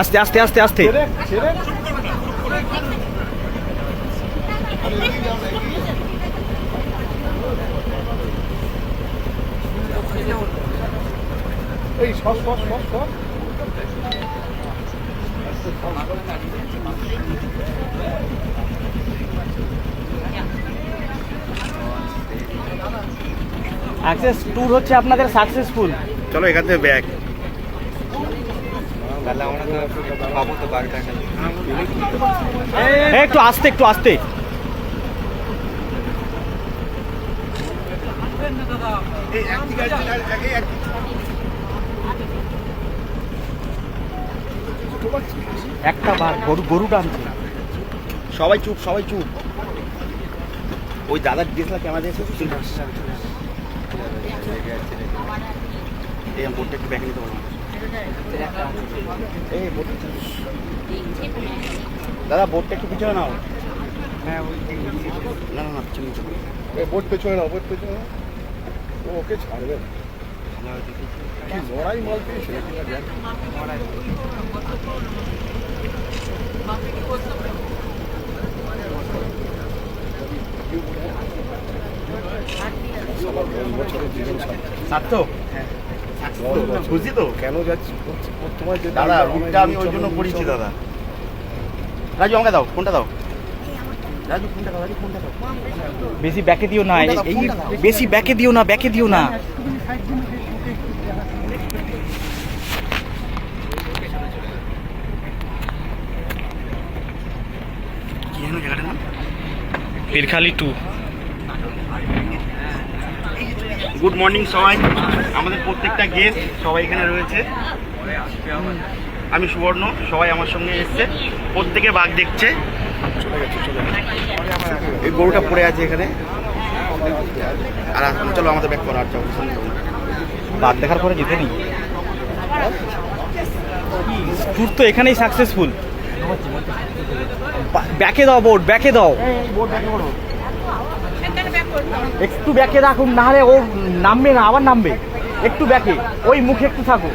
আস্তে আস্তে আস্তে আস্তে। এই সস সস সস সস অ্যাক্সেস ট্যুর হচ্ছে আপনাদের সাকসেসফুল চলো এখান থেকে ব্যাগ একটু আস্তে একটু আস্তে। একটা বার গরু গরু টানছে। সবাই চুপ সবাই চুপ। ওই দাদার ডিএসএলআর ক্যামেরা দিয়েছে এই আমি বোর্ডটা একটু ব্যাগ নিতে পারব এই দাদা বোর্ডটা একটু পিছনে নাও। হ্যাঁ না না না পিছনে এই বোট পেছনে নাও বোট পেছনে নাও। ও ওকে ছাড়বে না। কি লড়াই মাল পেয়েছে। বছরের জীবন সাথী। সার্থ বুঝছি তো কেন যাচ্ছি তোমার দাদা রুটটা আমি ওই জন্য করেছি দাদা। রাজু আমাকে দাও ফোনটা দাও। রাজু ফোনটা দাও রাজু ফোনটা দাও। বেশি ব্যাকে দিও না এই- বেশি ব্যাকে দিও না ব্যাকে দিও না। পীরখালি টু গুড মর্নিং সবাই। আমাদের প্রত্যেকটা গেস্ট সবাই এখানে রয়েছে। আমি সুবর্ণ, সবাই আমার সঙ্গে এসছে। প্রত্যেকে বাঘ দেখছে। এই গরুটা পড়ে আছে এখানে। আর চলো আমাদের ব্যাক করা, আর যাব সামনে দেখার পরে যেতে নি ট্যুর তো এখানেই সাকসেসফুল ব্যাকে দাও বোর্ড ব্যাকে দাও। একটু ব্যাকে রাখুন না হলে ও নামবে না, আবার নামবে। একটু ব্যাকে, ওই মুখে একটু থাকো